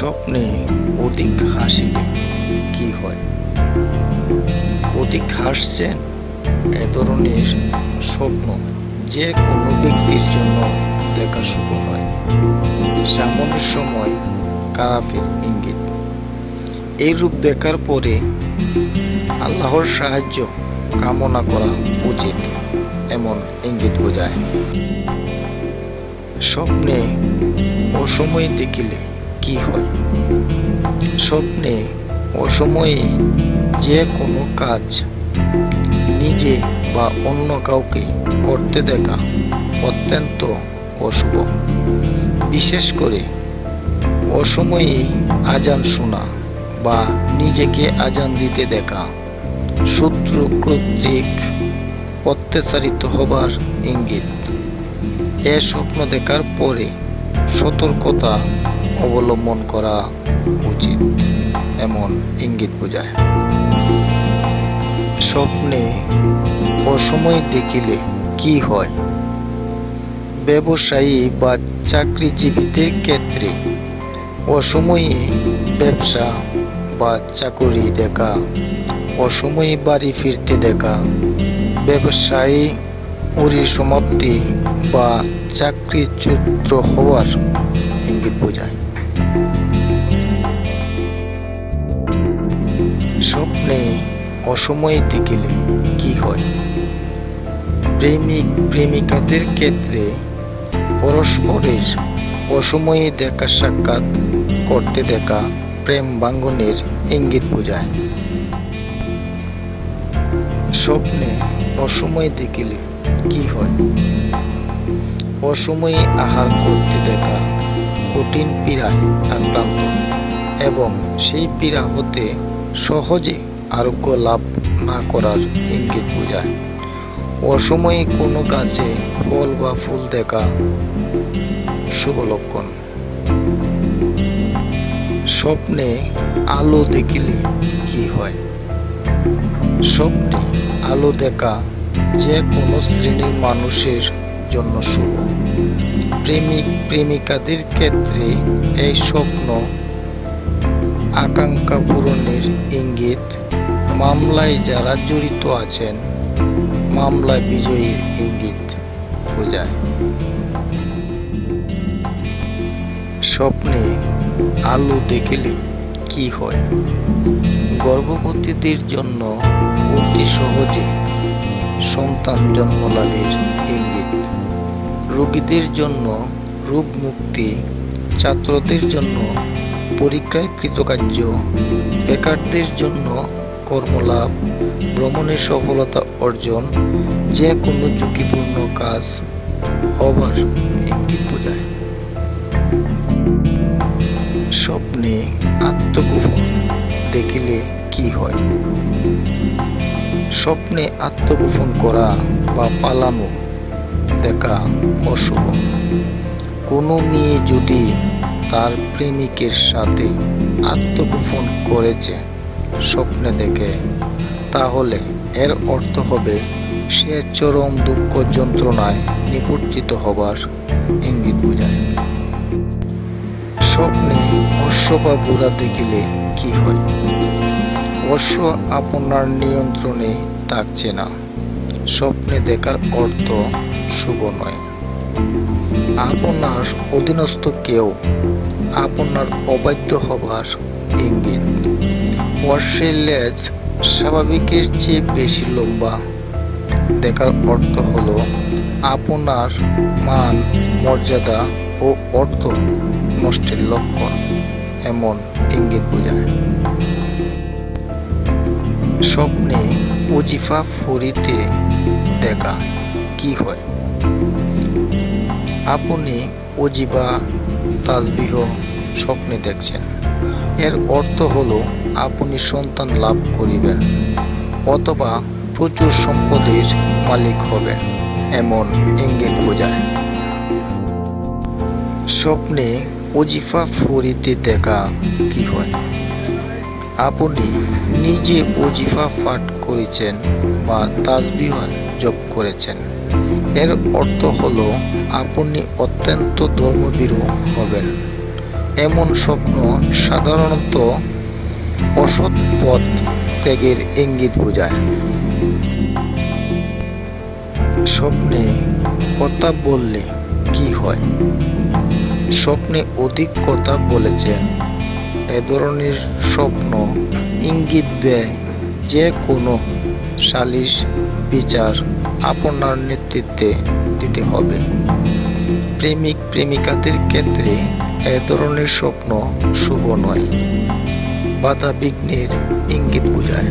স্বপ্নে অধিক হাসিলে কি হয়? অধিক হাসছেন এ ধরনের স্বপ্ন যে কোনো ব্যক্তির জন্য দেখা শুভ হয় সামনের সময় খারাপের ইঙ্গিত। এই রূপ দেখার পরে আল্লাহর সাহায্য কামনা করা উচিত, এমন ইঙ্গিত বোঝায়। স্বপ্নে অসময়ে দেখিলে কি হয়? স্বপ্নে, অসময়ে যে কোনো কাজ নিজে বা অন্য কাউকে করতে দেখা অত্যন্ত অশুভ বিশেষ করে অসময়ে আজান শোনা বা নিজেকে আজান দিতে দেখা। শত্রু কর্তৃক অত্যাচারিত হবার ইঙ্গিত। এ স্বপ্ন দেখার পরে সতর্কতা অবলম্বন করা উচিত, এমন ইঙ্গিত বোঝায়। স্বপ্নে অসময় দেখিলে কি হয়? ব্যবসায়ী বা চাকরিজীবীদের ক্ষেত্রে অসময়ে ব্যবসা বা চাকরি দেখা, অসময়ে বাড়ি ফিরতে দেখা, ব্যবসায়ী পরিসমাপ্তি বা চাকরিচ্যুত হওয়ার ইঙ্গিত বোঝায়। স্বপ্নে অসময়ে দেখিলে কি হয়? প্রেমিক প্রেমিকাদের ক্ষেত্রে পরস্পরের অসময়ে দেখা সাক্ষাৎ করতে দেখা প্রেম ভাঙ্গনের ইঙ্গিত বোঝায়। স্বপ্নে অসময়ে দেখিলে কি হয়? অসময়ে আহার করতে দেখা কঠিন পীড়ায় আক্রান্ত এবং সেই পীড়া হতে সহজে আরোগ্য লাভ না করার ইঙ্গিত বোঝায়। অসময়ে কোনো গাছে ফল বা ফুল দেখা শুভ লক্ষণ। স্বপ্নে আলো দেখিলে কি হয়? স্বপ্নে আলো দেখা যে কোনো শ্রেণির মানুষের জন্য শুভ। প্রেমিক, প্রেমিকাদের ক্ষেত্রে এই স্বপ্ন আকাঙ্ক্ষা পূরণের ইঙ্গিত, মামলায় যারা জড়িত আছেন, মামলা বিজয়ীর ইঙ্গিত বোঝায়। স্বপ্নে আলো দেখিলে কি হয়? গর্ভবতীদের জন্য অতি সহজে সন্তান জন্ম লাভের ইঙ্গিত। রোগীদের জন্য রোগ মুক্তি ছাত্রদের জন্য পরীক্ষায় কৃতকার্য। বেকারদের জন্য কর্মলাভ, ভ্রমণের সফলতা অর্জন, যে কোনো ঝুঁকিপূর্ণ কাজ হবার ইঙ্গিত বোঝায় স্বপ্নে আত্মগোপন দেখিলে কি হয়? স্বপ্নে আত্মগোপন করা বা পালানো দেখা অশুভ কোনো মেয়ে যদি তার প্রেমিকের সাথে আত্মগোপন করেছে স্বপ্নে দেখে। তাহলে এর অর্থ হবে, সে চরম দুঃখ যন্ত্রণায় নিবর্তিত হবার ইঙ্গিত বোঝায়। স্বপ্নে অশ্ব বা ঘোড়া দেখিলে কি হয়? অশ্ব আপনার নিয়ন্ত্রণে থাকছে না। স্বপ্নে দেখার অর্থ শুভ নয়। আপনার অধীনস্থ কেউ আপনার অবাধ্য হবার ইঙ্গিত। অশ্বের লেজ স্বাভাবিকের চেয়ে বেশি লম্বা। দেখার অর্থ হলো আপনার মান, মর্যাদা ও অর্থ নষ্টের লক্ষণ, এমন ইঙ্গিত বোঝায়। স্বপ্নে ওজিফা ফরিতে দেখা কি হয়? আপনি অজিবা, তাজবিহ স্বপ্নে দেখছেন। এর অর্থ হলো, আপনি সন্তান লাভ করিবেন, অথবা প্রচুর সম্পদের মালিক হবেন, এমন ইঙ্গিত বোঝায়। স্বপ্নে অজিফা ফরিতে দেখা কি হয়? আপনি নিজে অজিফা পাঠ করেছেন বা তাজবিহ জপ করেছেন। এর অর্থ হলো, আপনি অত্যন্ত ধর্মভীরু হবেন। এমন স্বপ্ন সাধারণত অসৎ পথ ত্যাগের ইঙ্গিত বোঝায়। স্বপ্নে কথা বললে কি হয়? স্বপ্নে অধিক কথা বলেছেন, এ ধরনের স্বপ্ন ইঙ্গিত দেয় যে কোনো সালিশ বিচার আপনার নেতৃত্বে দিতে হবে। প্রেমিক, প্রেমিকাদের ক্ষেত্রে এ ধরনের স্বপ্ন শুভ নয়। বাধা বিঘ্নের ইঙ্গিত বোঝায়।